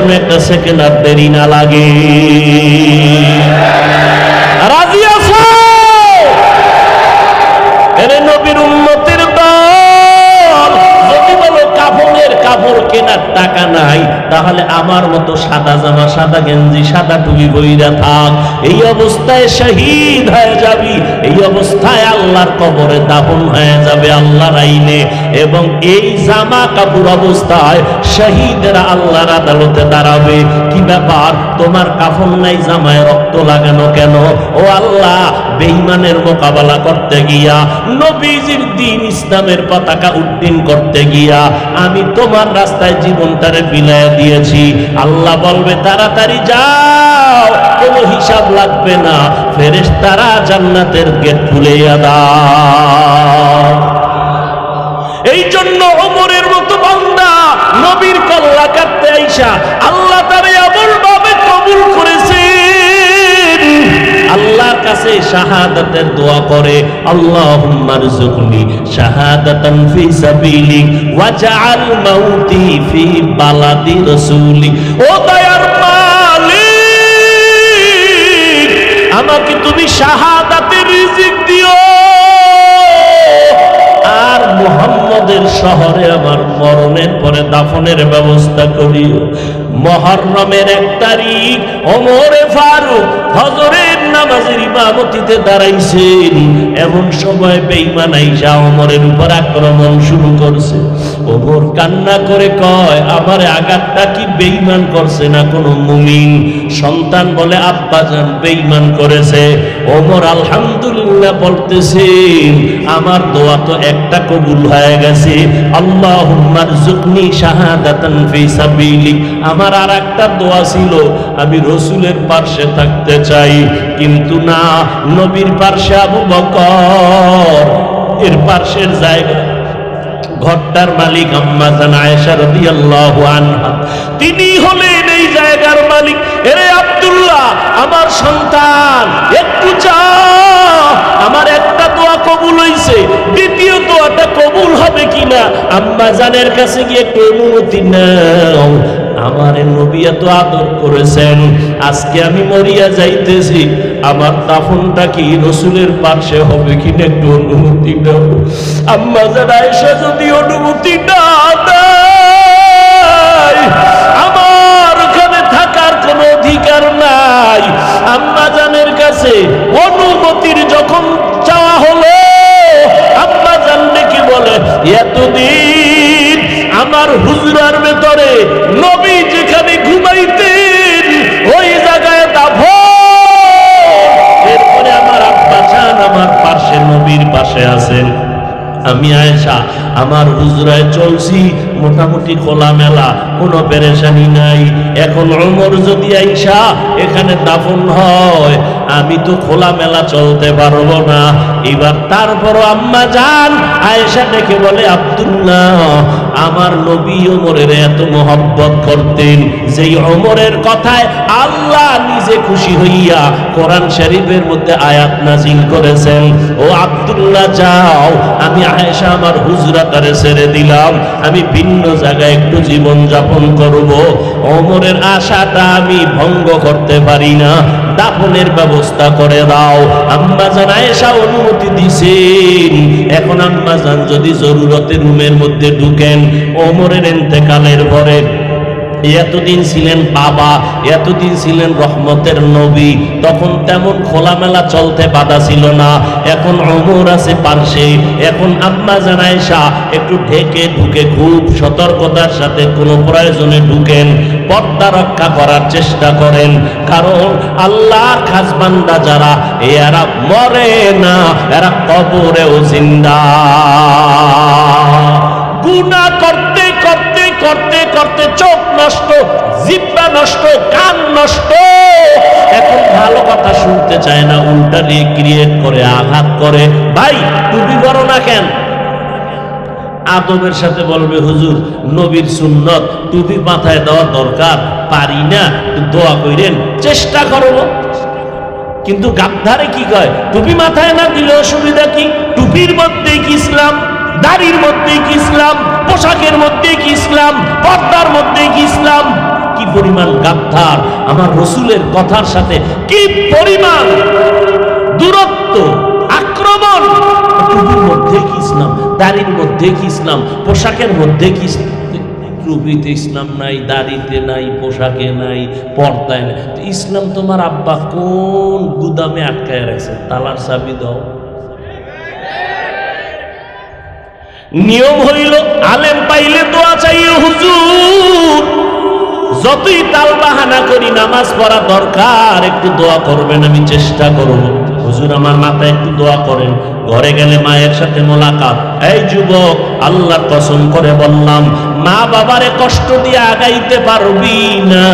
যেন একটা সেকেন্ড আর দেরি না লাগে রাজি টাকা নাই, তাহলে আমার মতো সাদা জামা, সাদা গেঞ্জি, সাদা টুপি বইরা থাক। এই অবস্থায় শহীদ হয়ে যাবি, এই অবস্থায় আল্লাহর কবরে দাফন হয়ে যাবে আল্লাহর আইনে। এবং এই জামা কাপড় অবস্থায় শহীদরা আল্লাহর আদালতে দাঁড়াবে। কি ব্যাপার? তোমার কাফন নাই, জামায় রক্ত লাগানো কেন? ও আল্লাহ, বেঈমানের মোকাবেলা করতে গিয়া নবীজির দিন ইসলামের পতাকা উড্ডীন করতে গিয়া আমি তোমার রাস্তায় জীবনটারে বিলায় দিয়েছি। আল্লাহ বলবে, তাড়াতাড়ি যাও, কোনো হিসাব লাগবে না। ফেরেশতারা জান্নাতের গেট খুলে দাও। এই জন্য ওমরের মতো বান্দা নবীর কল্লা কাটতে আইসা আল্লাহ কাছে শাহাদাতের দোয়া করে, আল্লাহুম্মা রযুকনি শাহাদাতান ফি সাবিলিক ওয়াজআল মাউতি ফি বালাদি রাসূলিক। ও দয়ার মালিক, আমাকে তুমি শাহাদাতের রিজিক দিও। আর মুহাম্মদের শহরে আমার মরণের পরে দাফনের ব্যবস্থা করিও। মহরমের এক তারিখ, ওমরে ফারুক হজরের নামাজের ইমামতিতে দাঁড়াইছেন। এমন সময় বেঈমান আইসা ওমরের উপর আক্রমণ শুরু করছে। ওমর কান্না করে কয়, আমারে আঘাতটা কি বেঈমান করছে না কোনো মুমিন? সন্তান বলে আব্বা যান বেঈমান করেছে। ওমর, আলহামদুলিল্লাহ বলতেছেন আমার দোয়া তো একটা কবুল হয়ে গেছে। রযুকনি শাহাদাতান ফি সাবিলিক। আমার আর একটা দোয়া ছিল, আমি রসুলের পার্শ্বে থাকতে চাই। কিন্তু না, নবীর পার্শ্বে আবু বকর, এর পার্শ্বের জায়গা, ঘরটার মালিক আম্মা জান আয়েশা রাদিয়াল্লাহু আনহা। তিনি হলেন এই জায়গার মালিক। এরে আব্দুল্লাহ, আমার সন্তান, একটু চা। আমার একটা দোয়া কবুল হইছে। দ্বিতীয় দোয়াটা কবুল হবে কিনা, আম্মা জানের কাছে গিয়ে একটু অনুমতি নাও। আমার নবী এত আদর করেছেন, আজকে আমি মরিয়া যাইতেছি, আমার দাফনটা কি রসুলের পাশে হবে কিনা একটু অনুমতি দাও। আম্মা যারা এসে যদি অনুমতি না আমার ওখানে থাকার কোনো অধিকার নাই। আম্মা জানের কাছে অনুমতির যখন চাওয়া হলো, আম্মা জানলে কি বলে, এতদিন আমার হুজরার ভেতরে নবী যেখানে ঘুমাইতেন, ওই জায়গায় দাফন। এরপরে আমার আব্বা চান আমার পাশে, নবীর পাশে আছেন। আমি আয়েশা, আমার হুজরায় চলছি, মোটামুটি খোলা মেলা কোনো পেরেশানি নাই। এখন অমর যদি আইসা এখানে দাফন হয়, আমি তো খোলা মেলা চলতে পারব না। এবার তারপরও আম্মা যান আয়েশা ডেকে বলে, আব্দুল্লাহ, আমার নবী ওমরের এত মোহব্বত করতেন। যেই ওমরের কথায় আল্লাহ নিজে খুশি হইয়া কোরআন শরীফের মধ্যে আয়াত নাজিল করেছেন, ও আব্দুল্লাহ, যাও, আমি আয়েশা আমার হুজরাতারে ছেড়ে দিলাম। আমি ভিন্ন জায়গায় একটু জীবন যাপন করব। ওমরের আশাটা আমি ভঙ্গ করতে পারি না। দাফনের ব্যবস্থা করে দাও। আম্মা জান আয়েশা অনুমতি দিছেন। এখন আম্মা যান যদি জরুরতে রুমের মধ্যে ঢুকেন ওমরের এন্তেকালের পরে এতদিন ছিলেন বাবা, এতদিন ছিলেন রহমতের নবী, তখন তেমন খোলামেলা চলতে বাধা ছিল না। এখন অমর আছে পার্শ্বে, এখন আম্মা জানাইসা একটু ঢেকে ঢুকে খুব সতর্কতার সাথে কোনো প্রয়োজনে ঢুকেন, পর্দা রক্ষা করার চেষ্টা করেন, কারণ আল্লাহর খাস বান্দা যারা, এরা মরে না, এরা কবরেও জিন্দা। গুণা করতে করতে করতে চোখ নষ্ট, জিব্বা নষ্ট, কান নষ্ট। এখন ভালো কথা শুনতে চায় না উল্টা রিক্রিয়েট করে, আঘাত করে। ভাই টুপি করো না কেন? আদবের সাথে বলবে, হুজুর, নবীর সুন্নত টুপি মাথায় দেওয়া দরকার। পারি না দোয়া কইরেন, চেষ্টা করব কিন্তু গাদ্ধারে কি কয়? টুপি মাথায় না দিলে অসুবিধা কি? টুপির মধ্যে কি ইসলাম? দাড়ির মধ্যেই কি ইসলাম? পোশাকের মধ্যে কি ইসলাম? পর্দার মধ্যে কি ইসলাম? কি পরিমাণ গাদ্দার? আমার রসুলের কথার সাথে কি পরিমাণ দূরত্ব, আক্রমণ? টুপির মধ্যে কি ইসলাম? দাড়ির মধ্যে কি ইসলাম? পোশাকের মধ্যে কি? টুপিতে ইসলাম নাই, দাড়িতে নাই, পোশাকে নাই, পর্দায় নাই। ইসলাম তোমার আব্বা কোন গুদামে আটকায় রাখছে? তালার চাবি দাও। নিয়ম হইল, আলেম পাইলে দোয়া চাই হুজুর। যতই তাল বাহানা করি, নামাজ পড়া দরকার, একটু দোয়া করবেন, আমি চেষ্টা করব। হুজুর আমার মাথায় একটু দোয়া করেন। ঘরে গেলে মায়ের সাথে মোলাকাত। এই যুবক, আল্লাহর কসম করে বললাম, মা বাবারে কষ্ট দিয়ে আগাইতে পারবি না।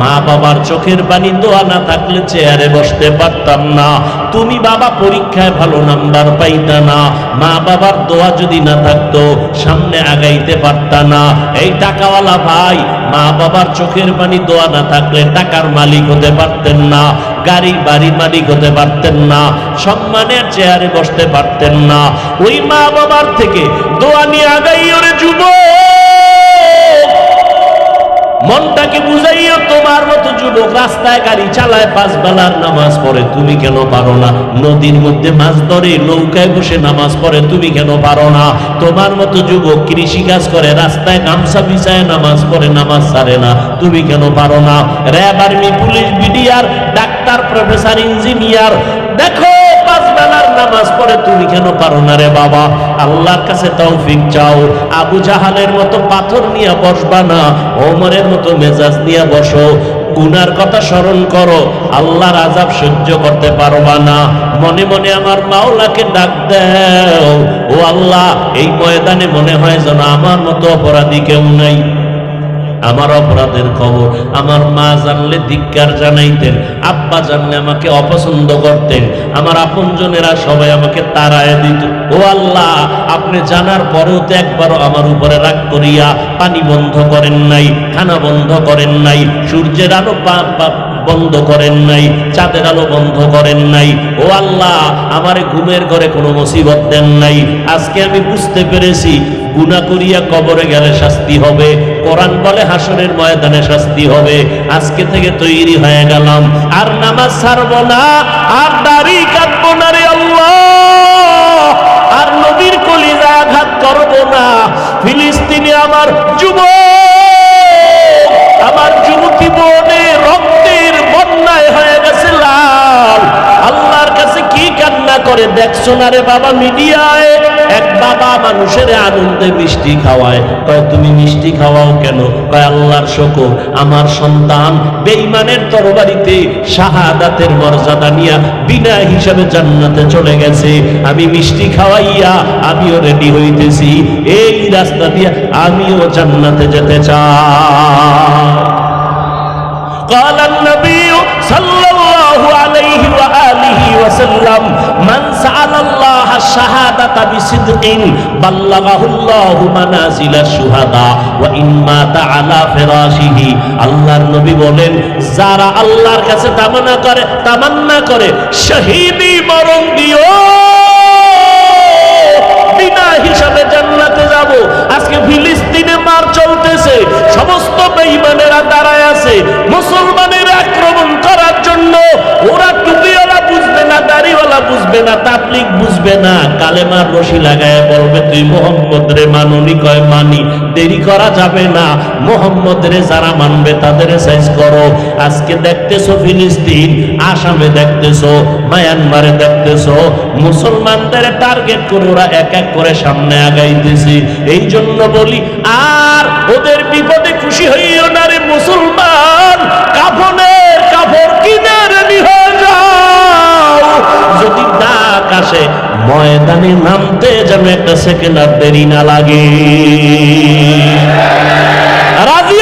মা বাবার চোখের পানি দোয়া না থাকলে চেয়ারে বসতে পারতাম না। তুমি বাবা পরীক্ষায় ভালো নাম্বার পাইতা না। মা বাবার দোয়া যদি না থাকতো, সামনে আগাইতে পারতা না। এই টাকাওয়ালা ভাই, মা বাবার চোখের পানি দোয়া না থাকলে টাকার মালিক হতে পারতেন না। গাড়ি, বাড়ি মালিক হতে পারতেন না, সম্মানের চেয়ারে বসতে পারতেন না। ওই মা বাবার থেকে দোয়া নিয়ে আগাই, ওরে যুবক! মনটাকে বুঝাইও, তোমার মতো যুবক রাস্তায় গাড়ি চালায়, পাঁচ বেলার নামাজ পড়ে, তুমি কেন পারো না? নদীর মধ্যে মাছ ধরে, নৌকায় বসে নামাজ পড়ে, তুমি কেন পারো না? তোমার মতো যুবক কৃষি কাজ করে, রাস্তায় গামছা বিছায় নামাজ পড়ে, নামাজ ছাড়ে না, তুমি কেন পারো না? RAB army, police, BDR, doctor, professor, engineer, দেখো নামাজ পড়ে তুমি কেন পারো না রে বাবা? আল্লাহর কাছে তৌফিক চাও। আবু জাহালের মতো পাথর নিয়ে বসবা না। ওমরের মতো মেজাজ নিয়ে বসো। গুনার কথা স্মরণ করো। আল্লাহর আজাব সহ্য করতে পারবা না। মনে মনে আমার মাওলাকে ডাক দেও। ও আল্লাহ, এই ময়দানে মনে হয় যেন আমার মতো অপরাধী কেউ নাই। আমার অপরাধের খবর, আমার মা জানলে ধিক্কার জানাইতেন, আব্বা জানলে আমাকে অপছন্দ করতেন, আমার আপনজনেরা সবাই আমাকে তারায় দিত। ও আল্লাহ, আপনি জানার পরেও তো একবারও আমার উপরে রাগ করিয়া পানি বন্ধ করেন নাই, খানা বন্ধ করেন নাই, সূর্যের আলো বন্ধ করেন নাই, চাঁদের আলো বন্ধ করেন নাই। ও আল্লাহ, আমারে ঘুমের ঘরে কোনো মুসিবত দেন নাই। আজকে আমি বুঝতে পেরেছি, গুনাহ করিয়া কবরে গেলে শাস্তি হবে, কোরআন বলে হাসরের ময়দানে শাস্তি হবে। আজকে থেকে তৈরি হয়ে গেলাম। আর নামাজ ছাড়বো না, আর দাড়ি কাটবো না রে আর নবীর কলিজা আঘাত করব না। ফিলিস্তিনে আমার যুবক করে দেখছো না রে বাবা মিডিয়ায় এক বাবা মানুষের আনন্দে মিষ্টি খাওয়ায় কয় তুমি মিষ্টি খাওয়াও কেন কয় আল্লাহর শকর আমার সন্তান বেঈমানের তরবারিতে শাহাদাতের মর্যাদা নিয়া বিনা হিসাবে জান্নাতে চলে গেছে আমি মিষ্টি খাওয়াইয়া আমিও রেডি হইতেছি এই রাস্তা দিয়ে আমিও জান্নাতে যেতে চাই قال النبي صلى الله عليه ওয়াসাল্লাম মান সাআলাল্লাহ শাহাদাতা বিসিদকিন বাল্লাগাহুল্লাহু মানাজিলা শুহাদা, ওয়া ইন ফিরাশিহি। আল্লাহর নবী বলেন, যারা আল্লাহর কাছে করে, তামান্না করে, শহীদি মরণ দিও। বিনা হিসাবে জান্নাতে যাব। আজকে ফিলিস্তিনে মার চলতেছে। সমস্ত বেঈমান কালেমার রশি লাগায় বলবে, তুই মোহাম্মদ রে মাননি? কয়, মানি। দেরি করা যাবে না। মোহাম্মদ রে যারা মানবে তাদের সাইজ করো। আজকে দেখতেছো ফিলিস্তিন, আসামে দেখতেছো, মায়ানমারে দেখতেছো। মুসলমানদের টার্গেট করে ওরা এক এক করে সামনে আগাইতেছে। এই জন্য বলি, আর ওদের বিপদে খুশি হইও না রে মুসলমান। কাফনের কাপড় কিনে ময়দানে নামতে যেন একটা সেকেন্ড আর দেরি না লাগে। রাজি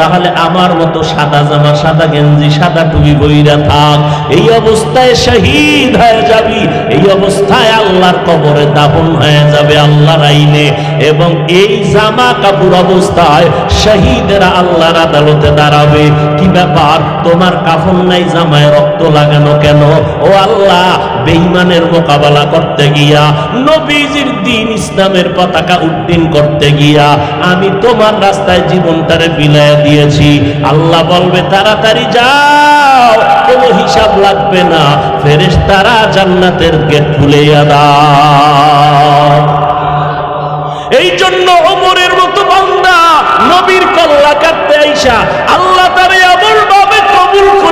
তাহলে আমার মতো সাদা জামা, সাদা গেঞ্জি, সাদা টুপি বইরা থাক। এই অবস্থায় শহীদ হয়ে যাবি। এই অবস্থায় আল্লাহর কবরে দাফন হয়ে যাবে আল্লাহর আইনে। এবং এই জামা কাপড় অবস্থায় শহীদেরা আল্লাহর আদালতে দাঁড়াবে। কি ব্যাপার? তোমার কাফন নাই, জামায় রক্ত লাগানো কেন? ও আল্লাহ, বেঈমানের মোকাবেলা করতে গিয়া, নবীজির দিন ইসলামের পতাকা উড্ডীন করতে গিয়া, আমি তোমার রাস্তায় জীবনটারে বিলায় দিয়েছি। আল্লাহ বলবে, তাড়াতাড়ি যাও, কোনো হিসাব লাগবে না। ফেরেস তারা জান্নাতের গেট খুলে দাও। এই জন্য অমরের মতো বান্দা নবীর কল্লা কাটতে আইসা, আল্লাহ তারে এমন ভাবে কবুল আল্লাহর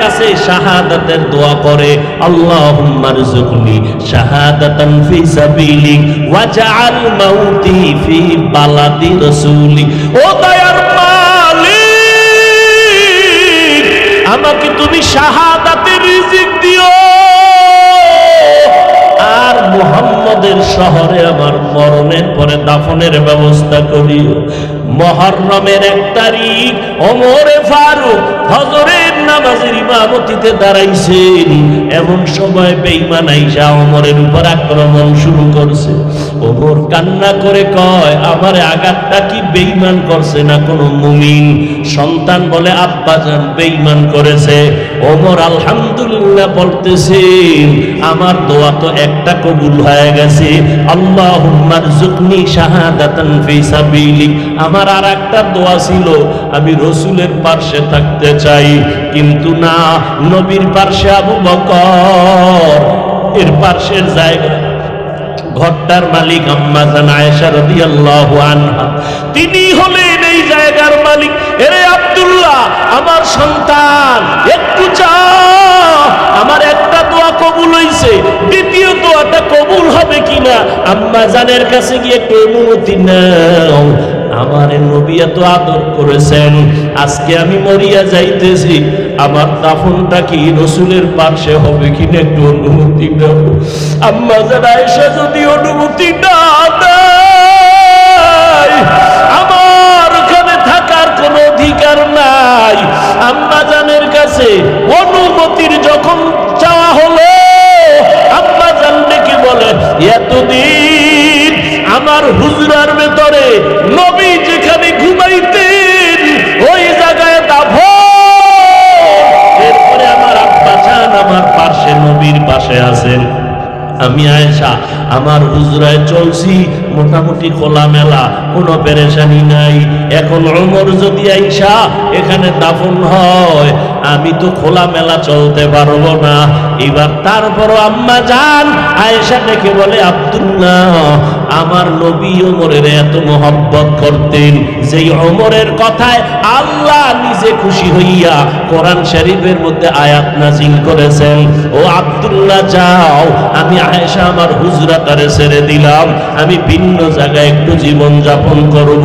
কাছে শাহাদাতের দোয়া করে আল্লাহুম্মা রযুকনি শাহাদাতান ফি সাবিলিক ওয়াজআল মাউতি ফি বালাদি রাসূলি। ও দয়ার মালিক, আমাকে তুমি শাহাদাতের রিজিক দিও। আর মুহাম্মদের শহরে আমার মরণের পরে দাফনের ব্যবস্থা করিও। মহরমের এক তারিখ ওমরে ফারুক হজরের নামাজের ইমামতিতে দাঁড়াইছেন এমন সময় বেঈমান আইসা ওমরের উপর আক্রমণ শুরু করছে। ওমর কান্না করে কয়, আমার আঘাতটা কি বেঈমান করছে না কোনো মুমিন? সন্তান বলে আব্বা যান বেঈমান করেছে। ওমর আলহামদুলিল্লাহ বলতেছেন আমার দোয়া তো একটা কবুল হয়ে গেছে। আমার আর একটা দোয়া ছিল, আমি রসুলের পার্শ্বে থাকতে চাই। কিন্তু না, নবীর পার্শ্বে আবু বকর, এর পার্শ্বের জায়গা, ঘরটার মালিক আম্মা জান আয়েশা রাদিয়াল্লাহু আনহা। তিনি হলেন এই জায়গার মালিক। এরে আব্দুল্লাহ, আমার সন্তান একটু চা আমার একটা দোয়া কবুল হইছে দ্বিতীয় দোয়াটা কবুল কিনা আম্মা জানের কাছে গিয়ে একটু অনুমতি নাও, আমার নবী এত আদর করেছেন, আজকে আমি মরিয়া যাইতেছি, আমার দাফনটা কি রসুলের পাশে হবে কিনা একটু অনুমতি দাও। আম্মা যারা এসে যদি অনুমতি না আমার ওখানে থাকার কোনো অধিকার নাই। আম্মা জানের কাছে অনুমতির যখন আমার হুজরার ভেতরে নবী যেখানে ঘুমাইতেন, ওই জায়গায় দাফন। এরপরে আমার আব্বা চান, আমার পাশে নবীর পাশে আছেন। আমি আয়েশা, আমার হুজরায় চলছি মোটামুটি খোলা মেলা কোনো পেরেশানি নাই। এখন অমর যদি আইসা এখানে দাফন হয়, আমি তো খোলা মেলা চলতে পারব না। এবার তারপরও আম্মা যান, আয়েশা ডেকে বলে, আব্দুল্লাহ আমার নবী ওমরের এত মহব্বত করতেন, যেই ওমরের কথায় আল্লাহ নিজে খুশি হইয়া কোরআন শরীফের মধ্যে আয়াত নাজিল করেছেন, ও আব্দুল্লাহ, যাও, আমি আয়েশা আমার হুজরাতারে ছেড়ে দিলাম, আমি ভিন্ন জায়গায় একটু জীবন যাপন করব,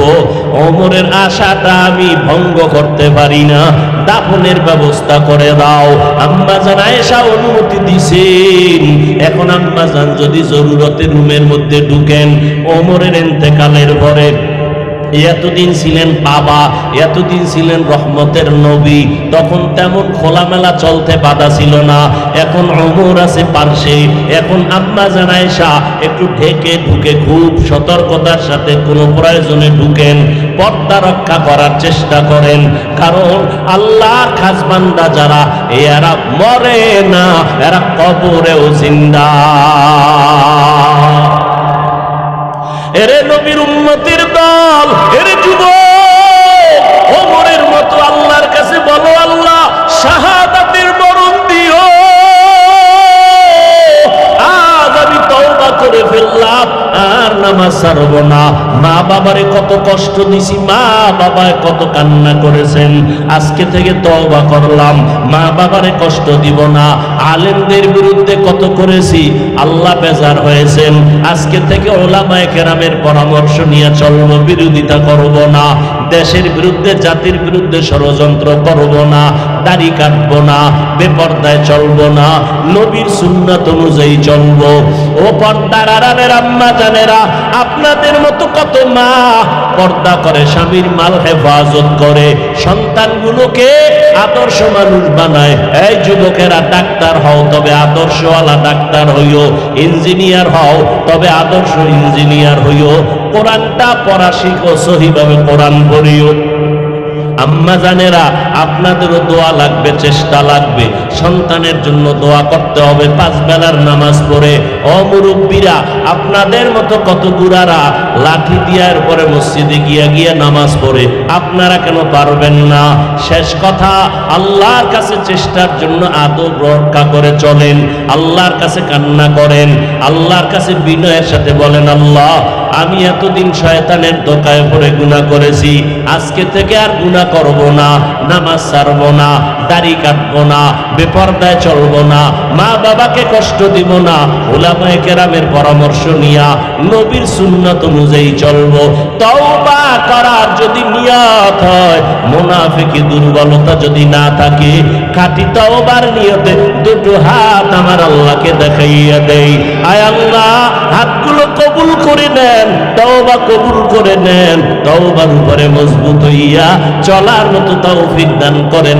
ওমরের আশাটা আমি ভঙ্গ করতে পারি না, দাফনের ব্যবস্থা করে দাও। আম্মা জান আয়েশা অনুমতি দিছেন, এখন আম্মা জান যদি জরুরতে রুমের মধ্যে ঢুকেন ওমরের এন্তেকালের পরে এতদিন ছিলেন বাবা, এতদিন ছিলেন রহমতের নবী, তখন তেমন খোলামেলা চলতে বাধা ছিল না। এখন অমর আছে পার্শ্বে, এখন আম্মা জানায় শাহ একটু ঢেকে ঢুকে খুব সতর্কতার সাথে কোনো প্রয়োজনে ঢুকেন, পর্দা রক্ষা করার চেষ্টা করেন, কারণ আল্লাহ খাসবান্দা যারা, এরা মরে না, এরা কবরেও জিন্দা। এরে নবীর উম্মতির দল এরে যুব ওমরের মতো আল্লাহর কাছে বলো আল্লাহ শাহাদাতের আর নামাজ না। মা বাবারে কত কষ্ট দিছি, মা বাবায় কত কান্না করেছেন। আজকে থেকে তওবা করলাম। মা বাবারে কষ্ট দিব না। আলেমদের বিরুদ্ধে কত করেছি, আল্লাহ বেজার হয়েছেন। আজকে থেকে ওলামায়ে কেরামের পরামর্শ নিয়ে চলবো, বিরোধিতা করব না। দেশের বিরুদ্ধে, জাতির বিরুদ্ধে ষড়যন্ত্র করব না। দাড়ি কাটবো না, বেপর্দায় চলবো না। নবীর সুন্নাত অনুযায়ী চলবো। ও পর্দার আড়ালের আম্মা জানেরা আপনাদের মতো কত মা পর্দা করে, স্বামীর মাল হেফাজত করে, সন্তানগুলোকে আদর্শ মানুষ বানায়। এই যুবকেরা ডাক্তার হও, তবে আদর্শওয়ালা ডাক্তার হইও, ইঞ্জিনিয়ার হও, তবে আদর্শ ইঞ্জিনিয়ার হইও। কোরআনটা পড়া শিখো, সহিভাবে কোরআন পড়িও। আম্মা জানেরা, আপনাদেরও দোয়া লাগবে, চেষ্টা লাগবে। সন্তানের জন্য দোয়া করতে হবে, পাঁচ বেলার নামাজ পড়ে। অমুরব্বীরা আপনাদের মতো কত গুড়ারা লাঠি দিয়ার পরে মসজিদে গিয়া গিয়া নামাজ পড়ে, আপনারা কেন পারবেন না? শেষ কথা, আল্লাহর কাছে চেষ্টার জন্য আদব রক্ষা করে চলেন, আল্লাহর কাছে কান্না করেন, আল্লাহর কাছে বিনয়ের সাথে বলেন, আল্লাহ আমি এতদিন শয়তানের দোকায় পড়ে গুণা করেছি। আজকে থেকে আর গুণা করব না, নামাজ ছাড়ব না। দাড়ি কাটবো না, বেপর্দায় চলবো না, মা বাবাকে কষ্ট দিব না ওলামায়ে কেরামের পরামর্শ নিয়া নবীর সুন্নত অনুযায়ী চলবো। তওবা করার যদি নিয়ত হয়, মুনাফিকি দুর্বলতা যদি না থাকে, খাঁটি তওবার নিয়তে দুটো হাত আমার আল্লাহকে দেখাইয়া দেই। আয় আল্লাহ, হাতগুলো কবুল করে নেন, তওবা কবুল করে নেন, তওবার উপরে মজবুত হইয়া চলার মতো তৌফিক দান করেন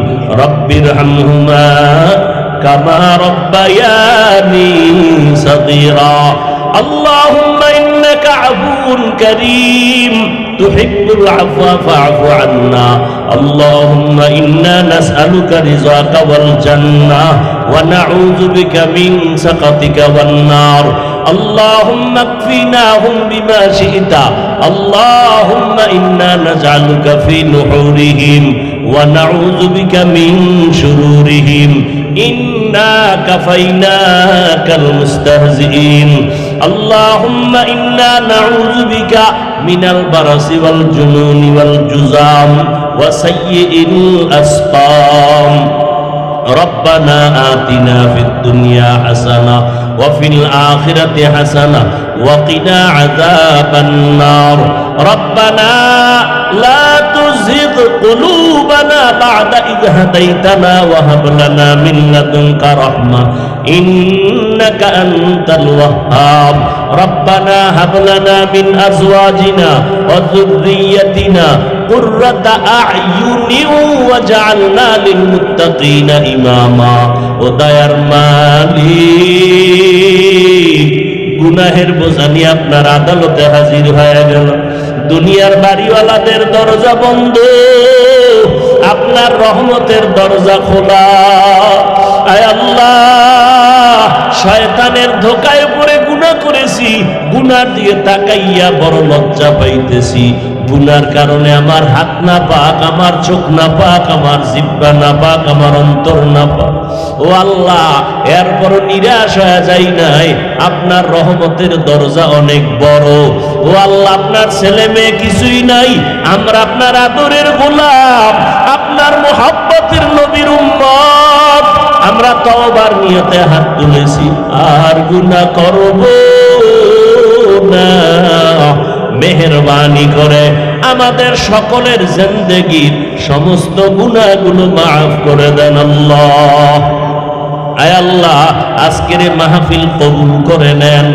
رب ارحمهما كما ربياني صغيرا. اللهم إنك عفو كريم تحب العفو فاعف عنا اللهم إنا نسألك رضاك والجنة ونعوذ بك من سخطك والنار اللهم اكفناهم بما شئت اللهم إنا نجعلك في نحورهم ونعوذ بك من شرورهم إنا كفيناك المستهزئين اللهم إنا نعوذ بك من البرص والجنون والجزام وسيء الأسقام. ربنا آتنا في الدنيا حسنة وفي الآخرة حسنة وقنا عذاب النار. ربنا لا تزغ قلوبنا بعد إذ هديتنا وهب لنا من لدنك رحمة إنك أنت الوهاب. ربنا هب لنا من أزواجنا وذريتنا قرة أعين وجعلنا للمتقين إماما ودير মালিক গুনাহের বোঝা নিয়ে আপনার আদালতে হাজির হয়ে গেল দুনিয়ার বাড়িওয়ালাদের দরজা বন্ধ আপনার রহমতের দরজা খোলা আয় আল্লাহ শয়তানের ধোকায় পড়ে গুনাহ করেছি গুনার দিয়ে তাকাইয়া বড় লজ্জা পাইতেছি গুনার কারণে আমার হাত না পাক, আমার চোখ না পাক, আমার জিব্বা না পাক, আমার অন্তর না পাক। ও আল্লাহ এরপর নিরাশ হয়ে যাই নাই। আপনার রহমতের দরজা অনেক বড়। ও আল্লাহ, আপনার ছেলে মেয়ে কিছুই নাই। আমরা আপনার আদরের গোলাপ আপনার মোহাব্বতের নবীর উম্মত। আমরা তওবার নিয়তে হাত তুলেছি। আর গুনাহ করব না। মেহরবানি করে আমাদের সকলের জিন্দেগির সমস্ত গুণাগুলো মাফ করে দেন আল্লাহ। আয় আল্লাহ, আজকের মাহফিল কবুল করে নেন।